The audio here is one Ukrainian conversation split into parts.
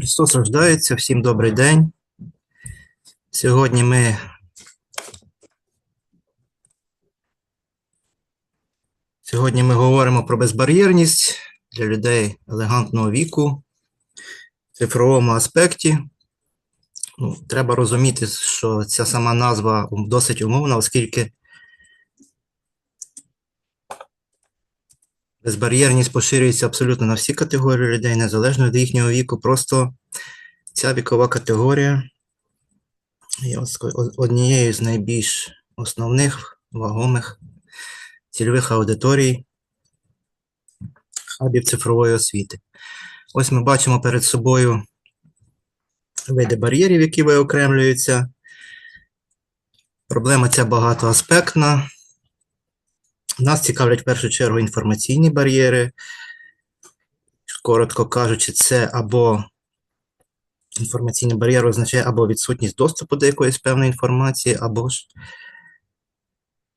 Христос рождається, всім добрий день. Сьогодні ми Сьогодні ми говоримо про безбар'єрність для людей елегантного віку в цифровому аспекті. Ну, треба розуміти, що ця сама назва досить умовна, оскільки безбар'єрність поширюється абсолютно на всі категорії людей, незалежно від їхнього віку. Просто ця вікова категорія є однією з найбільш основних вагомих цільових аудиторій хабів цифрової освіти. Ось ми бачимо перед собою види бар'єрів, які виокремлюються. Проблема ця багатоаспектна. Нас цікавлять в першу чергу інформаційні бар'єри. Коротко кажучи, це або інформаційний бар'єр означає або відсутність доступу до якоїсь певної інформації, або ж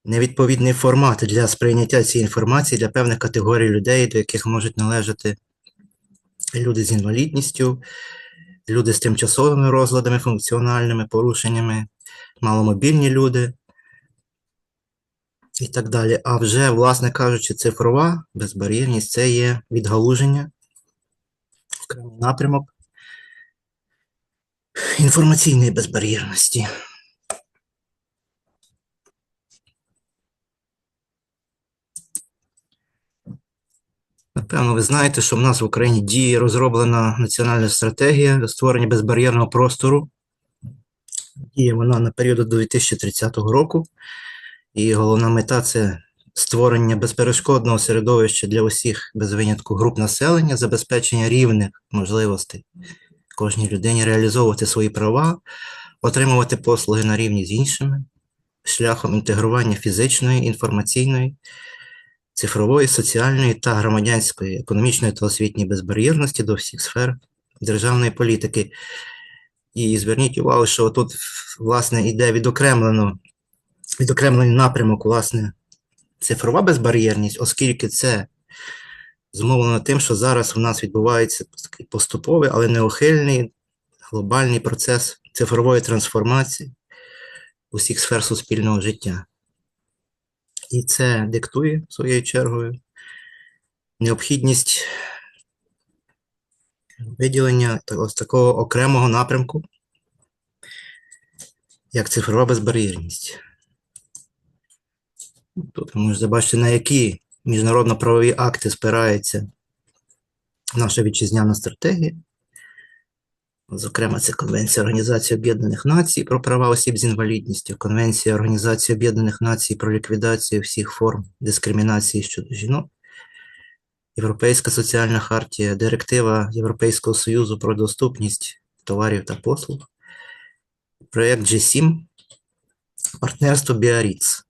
невідповідний формат для сприйняття цієї інформації для певних категорій людей, до яких можуть належати люди з інвалідністю, люди з тимчасовими розладами, функціональними порушеннями, маломобільні люди і так далі. А вже, власне кажучи, цифрова безбар'єрність це є відгалуження, окремий напрямок інформаційної безбар'єрності. Напевно, ви знаєте, що в нас в Україні діє розроблена національна стратегія створення безбар'єрного простору. Діє вона на період до 2030 року. І головна мета це створення безперешкодного середовища для усіх без винятку груп населення, забезпечення рівних можливостей кожній людині реалізовувати свої права, отримувати послуги на рівні з іншими, шляхом інтегрування фізичної, інформаційної, цифрової, соціальної та громадянської, економічної та освітньої безбар'єрності до всіх сфер державної політики. І зверніть увагу, що тут, власне, іде відокремлено, відокремлений напрямок, власне, цифрова безбар'єрність, оскільки це зумовлено тим, що зараз у нас відбувається такий поступовий, але неухильний глобальний процес цифрової трансформації усіх сфер суспільного життя. І це диктує своєю чергою необхідність виділення ось такого окремого напрямку, як цифрова безбар'єрність. Тут ви можете бачити, на які міжнародно-правові акти спирається наша вітчизняна стратегія. Зокрема, це Конвенція Організації Об'єднаних Націй про права осіб з інвалідністю, Конвенція Організації Об'єднаних Націй про ліквідацію всіх форм дискримінації щодо жінок, Європейська соціальна хартія, Директива Європейського Союзу про доступність товарів та послуг, проєкт G7, партнерство Біаріц.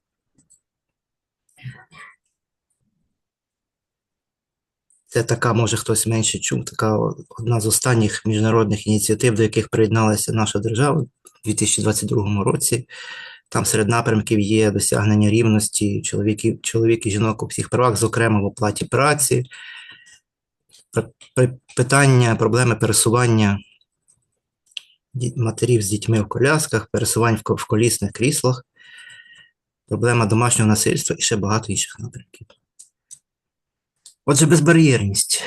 Це така, може хтось менше чув, така одна з останніх міжнародних ініціатив, до яких приєдналася наша держава у 2022 році. Там серед напрямків є досягнення рівності чоловіків, чоловік і жінок у всіх правах, зокрема в оплаті праці, питання, проблеми пересування матерів з дітьми в колясках, пересувань в колісних кріслах, проблема домашнього насильства і ще багато інших напрямків. Отже, безбар'єрність.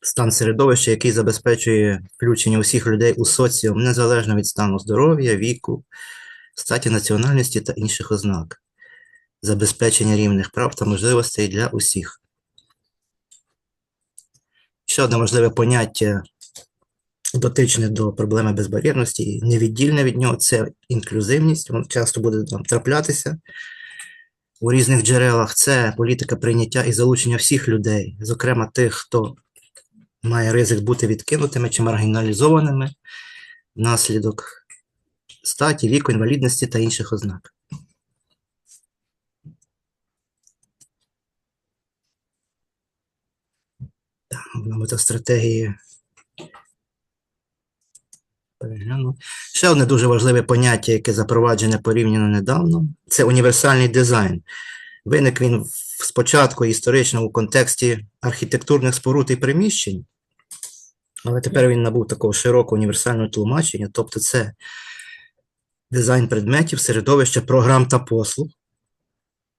Стан середовища, який забезпечує включення усіх людей у соціум незалежно від стану здоров'я, віку, статі національності та інших ознак, забезпечення рівних прав та можливостей для усіх. Ще одне важливе поняття, дотичне до проблеми безбар'єрності, і невіддільне від нього це інклюзивність. Воно часто буде там траплятися у різних джерелах це політика прийняття і залучення всіх людей, зокрема тих, хто має ризик бути відкинутими чи маргіналізованими внаслідок статі, віку, інвалідності та інших ознак. Мета стратегії. Перегляну. Ще одне дуже важливе поняття, яке запроваджене порівняно недавно, це універсальний дизайн. Виник він спочатку історично у контексті архітектурних споруд і приміщень, але тепер він набув такого широкого універсального тлумачення, тобто це дизайн предметів, середовища, програм та послуг,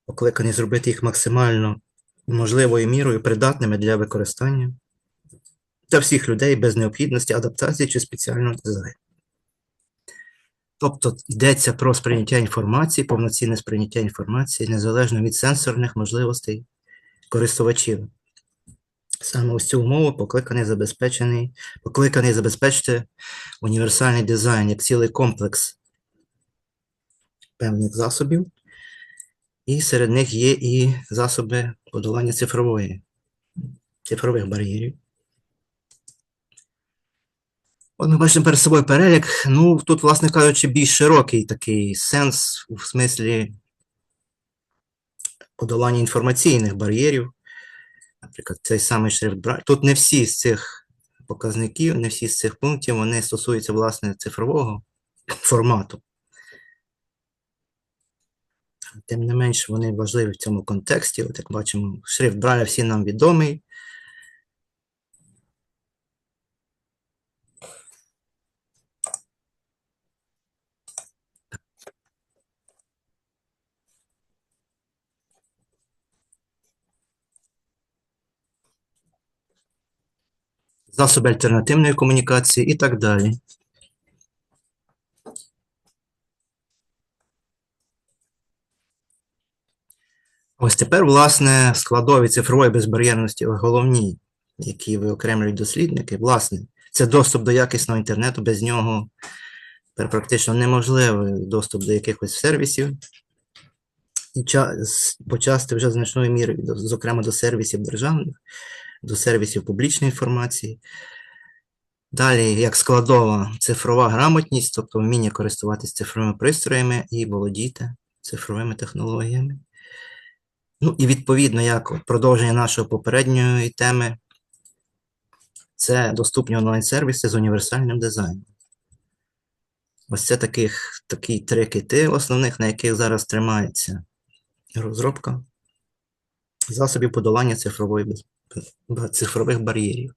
покликаний зробити їх максимально можливою мірою придатними для використання для всіх людей без необхідності адаптації чи спеціального дизайну. Тобто йдеться про сприйняття інформації, повноцінне сприйняття інформації незалежно від сенсорних можливостей користувачів. Саме ось цю умову покликаний забезпечений, покликаний забезпечити універсальний дизайн як цілий комплекс певних засобів, і серед них є і засоби подолання цифрової, цифрових бар'єрів. От ми бачимо перед собою перелік. Ну, тут, власне кажучи, більш широкий такий сенс у смислі подолання інформаційних бар'єрів. Наприклад, цей самий шрифт Брайль. Тут не всі з цих показників, не всі з цих пунктів, вони стосуються, власне, цифрового формату. Тим не менш, вони важливі в цьому контексті. От як бачимо, шрифт Брайля всі нам відомий. Засоби альтернативної комунікації і так далі. Ось тепер, власне, складові цифрової безбар'єрності головні, які виокремлюють дослідники. Власне, це доступ до якісного інтернету, без нього практично неможливий доступ до якихось сервісів. І час, почасти вже значною мірою, зокрема до сервісів державних, до сервісів публічної інформації. Далі, як складова цифрова грамотність, тобто вміння користуватися цифровими пристроями і володіти цифровими технологіями. Ну, і відповідно, як продовження нашої попередньої теми, це доступні онлайн-сервіси з універсальним дизайном. Ось це таких, такі три кити основних, на яких зараз тримається розробка засобів подолання цифрової без цифрових бар'єрів.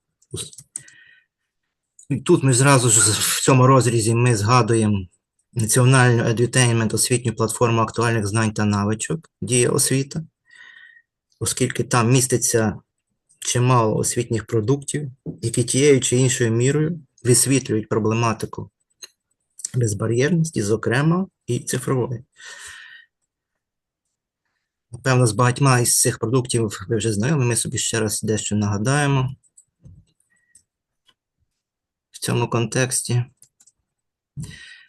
Тут ми зразу ж в цьому розрізі ми згадуємо національну едютеймент освітню платформу актуальних знань та навичок Дія освіта, оскільки там міститься чимало освітніх продуктів, які тією чи іншою мірою висвітлюють проблематику безбар'єрності, зокрема, і цифрової. Напевно, з багатьма із цих продуктів ви вже знайомі, ми собі ще раз дещо нагадаємо в цьому контексті.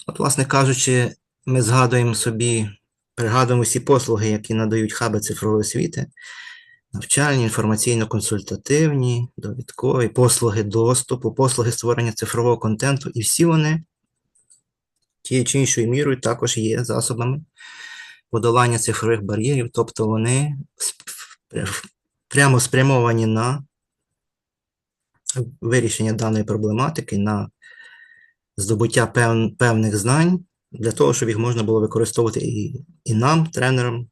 От, власне кажучи, ми згадуємо собі, пригадуємо всі послуги, які надають хаби цифрової освіти, навчальні, інформаційно-консультативні, довідкові, послуги доступу, послуги створення цифрового контенту, і всі вони тією чи іншою мірою також є засобами подолання цифрових бар'єрів, тобто вони прямо спрямовані на вирішення даної проблематики, на здобуття пев, певних знань для того, щоб їх можна було використовувати і, і нам, тренерам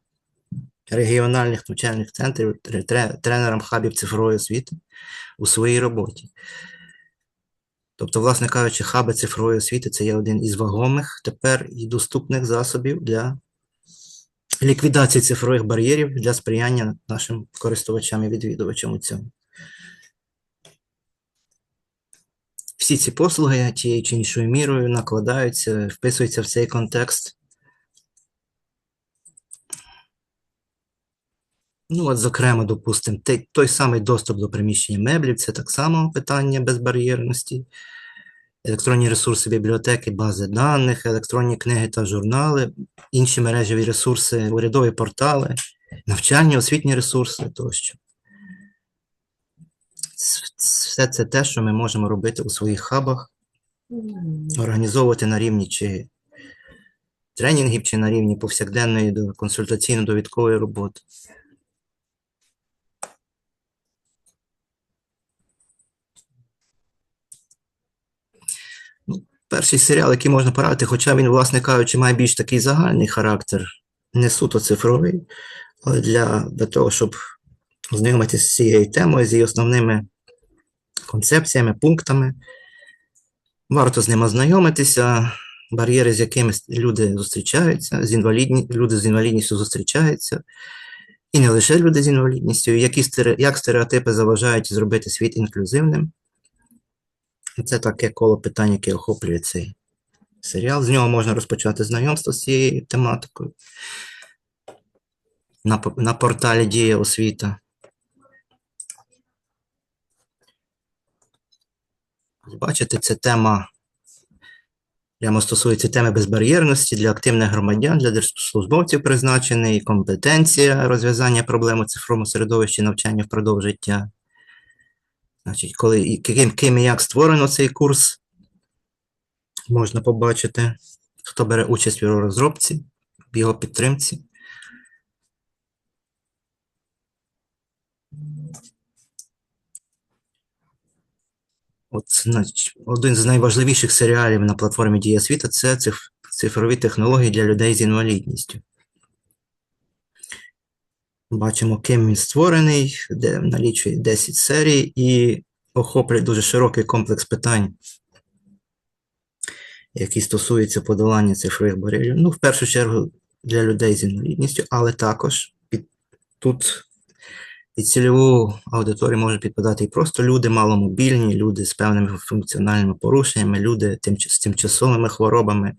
регіональних навчальних центрів, тренерам хабів цифрової освіти у своїй роботі. Тобто, власне кажучи, хаби цифрової освіти це є один із вагомих тепер і доступних засобів для ліквідації цифрових бар'єрів для сприяння нашим користувачам і відвідувачам у цьому. Всі ці послуги тією чи іншою мірою накладаються, вписуються в цей контекст. Ну, от, зокрема, допустимо, той самий доступ до приміщення меблів це так само питання безбар'єрності електронні ресурси бібліотеки, бази даних, електронні книги та журнали, інші мережеві ресурси, урядові портали, навчальні, освітні ресурси тощо. Все це те, що ми можемо робити у своїх хабах, організовувати на рівні чи тренінгів, чи на рівні повсякденної консультаційно-довідкової роботи. Перший серіал, який можна порадити, хоча він, власне кажучи, має більш такий загальний характер, не суто цифровий, Але для, для того, щоб ознайомитися з цією темою, з її основними концепціями, пунктами, варто з ним ознайомитися. Бар'єри, з якими люди зустрічаються, з інвалідні... люди з інвалідністю зустрічаються, і не лише люди з інвалідністю, які як стереотипи заважають зробити світ інклюзивним. Це таке коло питань, яке охоплює цей серіал. З нього можна розпочати знайомство з цією тематикою на, на порталі Дія освіта. Бачите, це тема прямо стосується теми безбар'єрності для активних громадян, для держслужбовців призначений, компетенція розв'язання проблем у цифровому середовищі навчання впродовж життя. Значить, коли і ким, ким і як створено цей курс, можна побачити, хто бере участь в його розробці, в його підтримці. От, значить, один з найважливіших серіалів на платформі Дія світа це циф- цифрові технології для людей з інвалідністю. Бачимо, ким він створений, де налічує 10 серій і охоплює дуже широкий комплекс питань, які стосуються подолання цифрових бар'єрів. Ну, в першу чергу для людей з інвалідністю, але також під, тут під цільову аудиторію можуть підпадати і просто люди маломобільні, люди з певними функціональними порушеннями, люди тимч- з тимчасовими хворобами,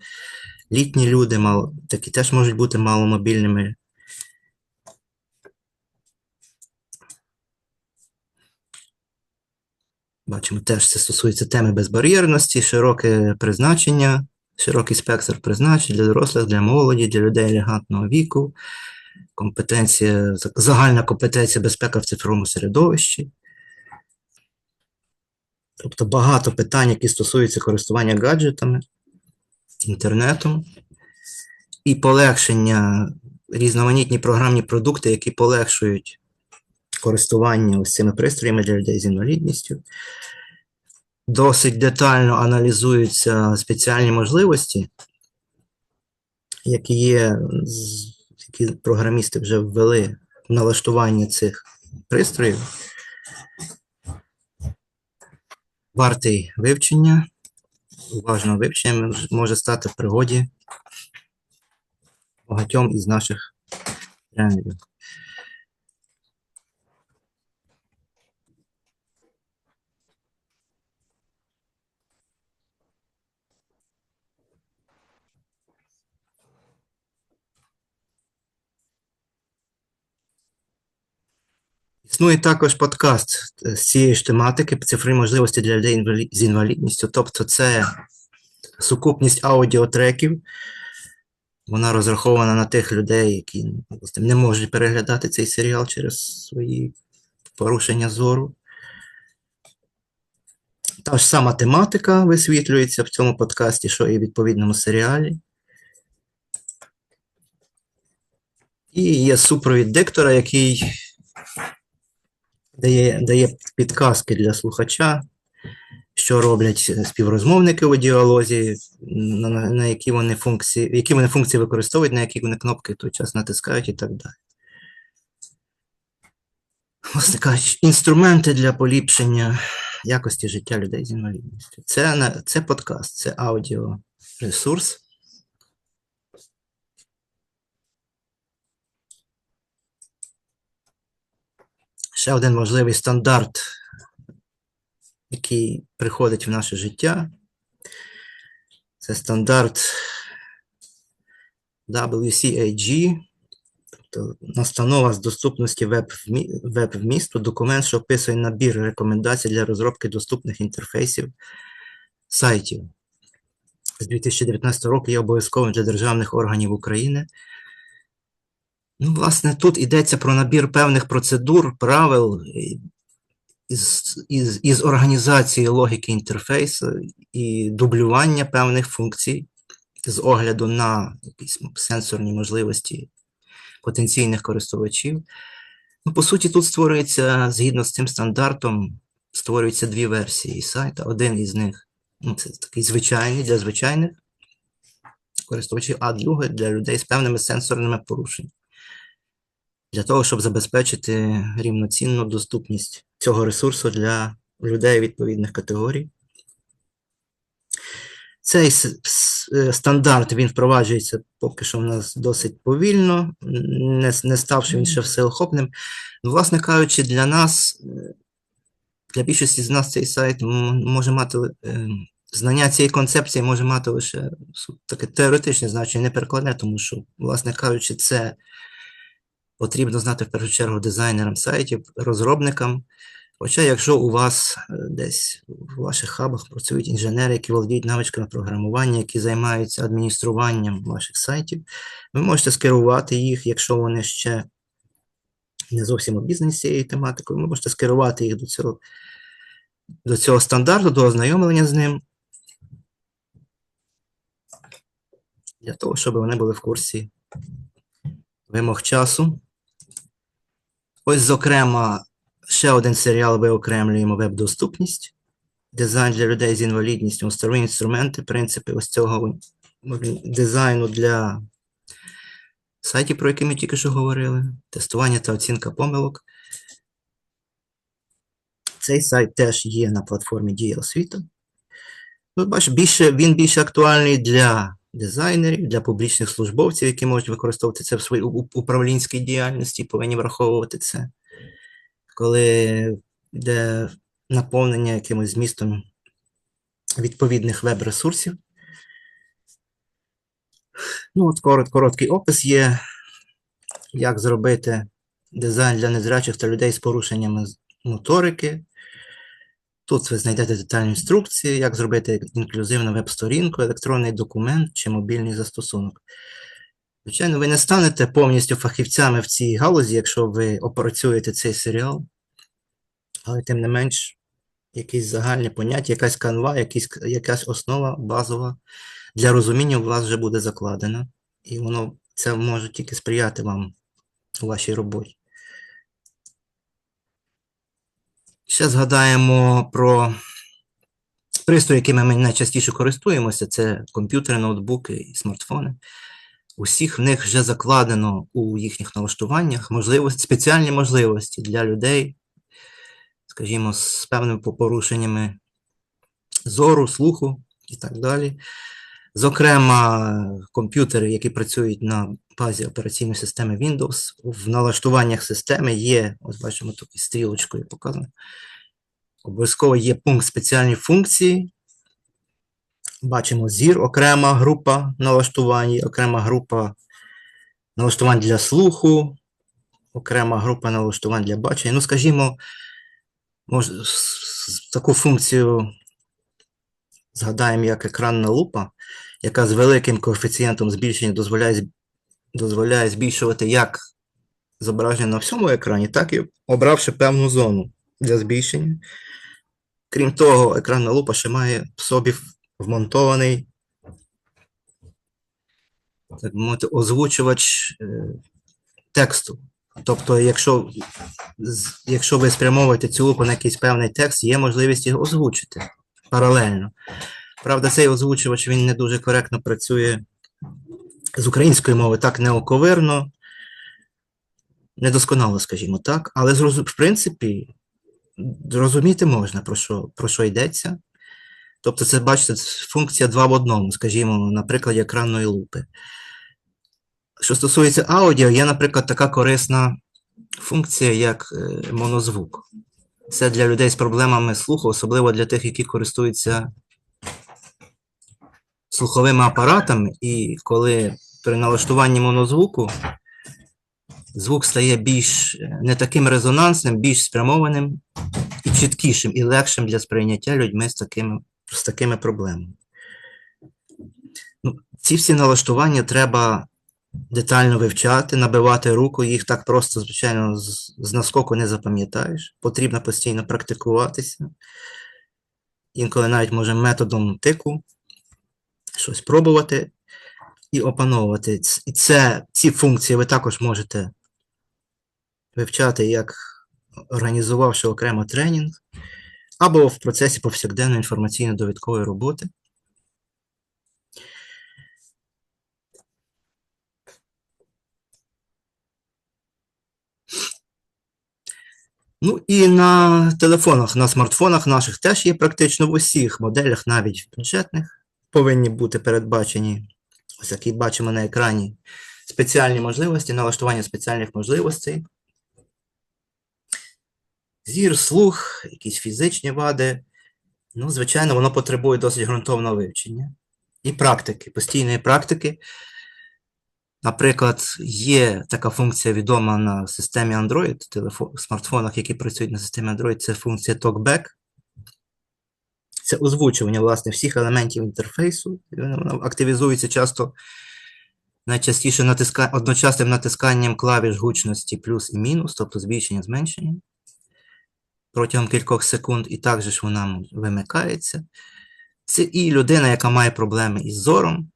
літні люди, мало, такі теж можуть бути маломобільними. Бачимо, теж це стосується теми безбар'єрності, широке призначення, широкий спектр призначень для дорослих, для молоді, для людей елегантного віку, компетенція, загальна компетенція безпека в цифровому середовищі. Тобто багато питань, які стосуються користування гаджетами, інтернетом і полегшення, різноманітні програмні продукти, які полегшують користування ось цими пристроями для людей з інвалідністю. Досить детально аналізуються спеціальні можливості, які є, які програмісти вже ввели в налаштування цих пристроїв. Вартий вивчення, уважного вивчення може стати в пригоді багатьом із наших тренерів. Існує також подкаст е, з цієї ж тематики цифрові можливості для людей з інвалідністю. Тобто, це сукупність аудіотреків. Вона розрахована на тих людей, які не можуть переглядати цей серіал через свої порушення зору. Та ж сама тематика висвітлюється в цьому подкасті, що і в відповідному серіалі. І є супровід диктора, який дає, дає підказки для слухача, що роблять співрозмовники у діалозі, на, на, які вони функції, які вони функції використовують, на які вони кнопки той час натискають і так далі. Власне кажучи, інструменти для поліпшення якості життя людей з інвалідністю. Це, це подкаст, це аудіоресурс. Ще один можливий стандарт, який приходить в наше життя. Це стандарт WCAG, тобто настанова з доступності веб-вмі- веб-вмісту, документ, що описує набір рекомендацій для розробки доступних інтерфейсів сайтів. З 2019 року є обов'язковим для державних органів України. Ну, власне, тут йдеться про набір певних процедур, правил із, із, із організації логіки інтерфейсу і дублювання певних функцій з огляду на якісь сенсорні можливості потенційних користувачів. Ну, по суті, тут створюється, згідно з цим стандартом, створюються дві версії сайта. Один із них ну, це такий звичайний для звичайних користувачів, а другий для людей з певними сенсорними порушеннями. Для того, щоб забезпечити рівноцінну доступність цього ресурсу для людей відповідних категорій. Цей е, стандарт він впроваджується поки що в нас досить повільно, не, не ставши він ще всеохопним. Власне кажучи, для нас, е, для більшості з нас цей сайт може мати е, знання цієї концепції може мати лише таке теоретичне значення, не перекладне, тому що, власне кажучи, це потрібно знати в першу чергу дизайнерам сайтів, розробникам. Хоча, якщо у вас е, десь в ваших хабах працюють інженери, які володіють навичками програмування, які займаються адмініструванням ваших сайтів, ви можете скерувати їх, якщо вони ще не зовсім обізнані з цією тематикою, ви можете скерувати їх до цього, до цього стандарту, до ознайомлення з ним, для того, щоб вони були в курсі вимог часу. Ось, зокрема, ще один серіал виокремлюємо веб-доступність, дизайн для людей з інвалідністю, старі інструменти, принципи ось цього дизайну для сайтів, про які ми тільки що говорили, тестування та оцінка помилок. Цей сайт теж є на платформі Дія освіта. Ну, бачиш, більше, він більше актуальний для дизайнерів, для публічних службовців, які можуть використовувати це в своїй управлінській діяльності, повинні враховувати це. Коли йде наповнення якимось змістом відповідних веб-ресурсів. Ну, от корот, короткий опис є, як зробити дизайн для незрячих та людей з порушеннями моторики. Тут ви знайдете детальні інструкції, як зробити інклюзивну веб-сторінку, електронний документ чи мобільний застосунок. Звичайно, ви не станете повністю фахівцями в цій галузі, якщо ви опрацюєте цей серіал, але тим не менш, якісь загальні поняття, якась канва, якісь, якась основа базова для розуміння у вас вже буде закладена, і воно це може тільки сприяти вам у вашій роботі. Ще згадаємо про пристрої, якими ми найчастіше користуємося, це комп'ютери, ноутбуки і смартфони. Усіх в них вже закладено у їхніх налаштуваннях можливості, спеціальні можливості для людей, скажімо, з певними порушеннями зору, слуху і так далі. Зокрема, комп'ютери, які працюють на базі операційної системи Windows, в налаштуваннях системи є, ось бачимо тут із стрілочкою показано, обов'язково є пункт спеціальні функції. Бачимо зір, окрема група налаштувань, окрема група налаштувань для слуху, окрема група налаштувань для бачення. Ну, скажімо, мож, таку функцію згадаємо як екранна лупа, яка з великим коефіцієнтом збільшення дозволяє, дозволяє збільшувати як зображення на всьому екрані, так і обравши певну зону для збільшення. Крім того, екранна лупа ще має в собі вмонтований так мовити, озвучувач е, тексту. Тобто, якщо, якщо ви спрямовуєте цю лупу на якийсь певний текст, є можливість його озвучити паралельно. Правда, цей озвучувач він не дуже коректно працює з української мови, так неоковирно, недосконало, скажімо так, але в принципі зрозуміти можна, про що, про що йдеться. Тобто, це, бачите, функція два в одному, скажімо, на прикладі екранної лупи. Що стосується аудіо, є, наприклад, така корисна функція, як е, монозвук. Це для людей з проблемами слуху, особливо для тих, які користуються слуховими апаратами, і коли при налаштуванні монозвуку звук стає більш е, не таким резонансним, більш спрямованим і чіткішим, і легшим для сприйняття людьми з такими, з такими проблемами. Ну, ці всі налаштування треба детально вивчати, набивати руку, їх так просто, звичайно, з, з наскоку не запам'ятаєш. Потрібно постійно практикуватися. Інколи навіть може методом тику щось пробувати і опановувати. І це, ці функції ви також можете вивчати, як організувавши окремо тренінг, або в процесі повсякденної інформаційно-довідкової роботи. Ну і на телефонах, на смартфонах наших теж є практично в усіх моделях, навіть в бюджетних, повинні бути передбачені, ось які бачимо на екрані, спеціальні можливості, налаштування спеціальних можливостей. Зір, слух, якісь фізичні вади. Ну, звичайно, воно потребує досить ґрунтовного вивчення. І практики, постійної практики. Наприклад, є така функція відома на системі Android, телефон, смартфонах, які працюють на системі Android, це функція TalkBack. Це озвучування, власне, всіх елементів інтерфейсу. Вона активізується часто найчастіше натиска... одночасним натисканням клавіш гучності плюс і мінус, тобто збільшення, зменшення. Протягом кількох секунд, і також ж вона вимикається. Це і людина, яка має проблеми із зором,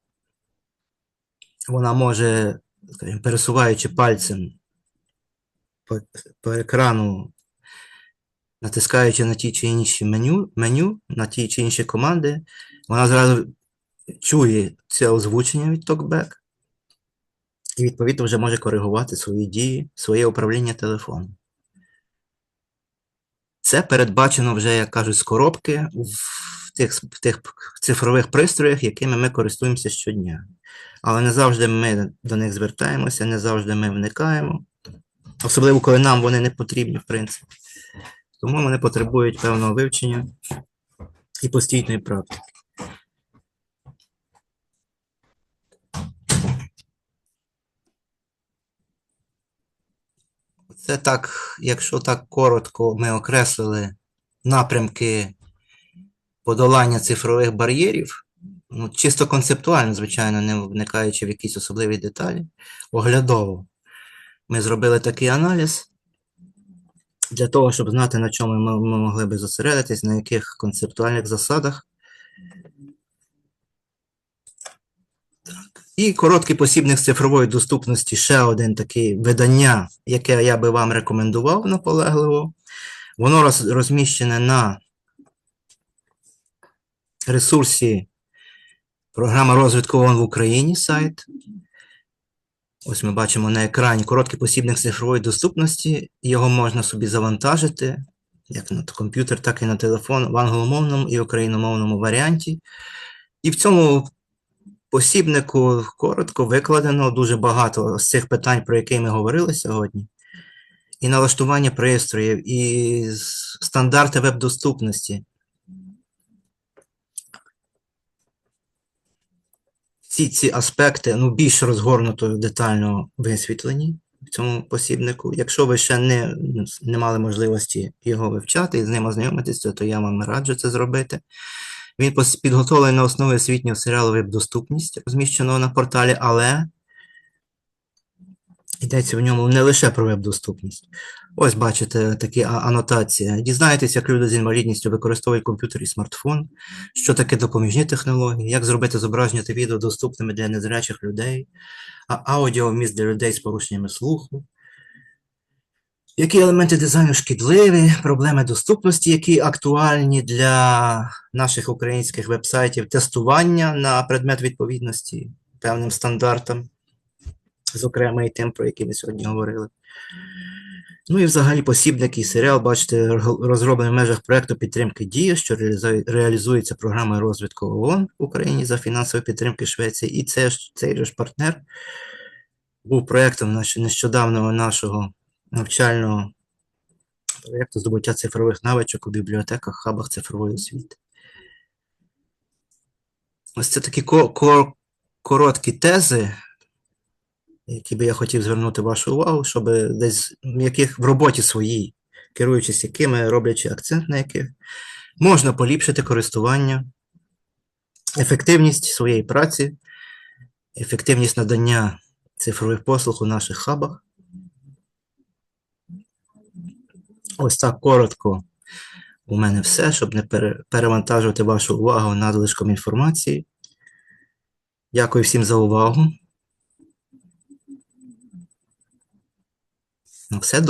вона може, скажімо, пересуваючи пальцем по, по екрану, натискаючи на ті чи інші меню, меню, на ті чи інші команди, вона зразу чує це озвучення від TalkBack і, відповідно, вже може коригувати свої дії, своє управління телефоном. Це передбачено вже, як кажуть, з коробки в тих, в тих цифрових пристроях, якими ми користуємося щодня. Але не завжди ми до них звертаємося, не завжди ми вникаємо. Особливо, коли нам вони не потрібні, в принципі. Тому вони потребують певного вивчення і постійної практики. Це так, якщо так коротко ми окреслили напрямки подолання цифрових бар'єрів, ну, чисто концептуально, звичайно, не вникаючи в якісь особливі деталі, оглядово. Ми зробили такий аналіз для того, щоб знати, на чому ми, ми могли би зосередитись, на яких концептуальних засадах. І короткий посібник з цифрової доступності ще один таке видання, яке я би вам рекомендував наполегливо. Воно роз, розміщене на ресурсі програма розвитку ООН в Україні сайт. Ось ми бачимо на екрані короткий посібник цифрової доступності. Його можна собі завантажити як на комп'ютер, так і на телефон в англомовному і україномовному варіанті. І в цьому посібнику коротко викладено дуже багато з цих питань, про які ми говорили сьогодні. І налаштування пристроїв, і стандарти веб-доступності. Всі ці аспекти ну, більш розгорнуто детально висвітлені в цьому посібнику. Якщо ви ще не не мали можливості його вивчати і з ним ознайомитися, то я вам раджу це зробити. Він підготовлений на основі освітнього серіалу «Веб-доступність», розміщеного на порталі, але йдеться в ньому не лише про веб-доступність. Ось бачите такі анотації. Дізнаєтесь, як люди з інвалідністю використовують комп'ютер і смартфон, що таке допоміжні технології, як зробити зображення та відео доступними для незрячих людей, а аудіо вміст для людей з порушеннями слуху. Які елементи дизайну шкідливі, проблеми доступності, які актуальні для наших українських вебсайтів, тестування на предмет відповідності певним стандартам, зокрема і тим, про які ми сьогодні говорили. Ну і взагалі посібник і серіал, бачите, розроблений в межах проєкту підтримки Дія, що реалізується програмою розвитку ООН в Україні за фінансової підтримки Швеції. І це, цей ж партнер був проєктом нещодавнього нашого навчального проєкту здобуття цифрових навичок у бібліотеках, хабах цифрової освіти. Ось це такі короткі тези, які би я хотів звернути вашу увагу, щоб десь в яких в роботі своїй, керуючись якими, роблячи акцент на яких, можна поліпшити користування, ефективність своєї праці, ефективність надання цифрових послуг у наших хабах. Ось так коротко. У мене все, щоб не перевантажувати вашу увагу надлишком інформації. Дякую всім за увагу. Ну, Все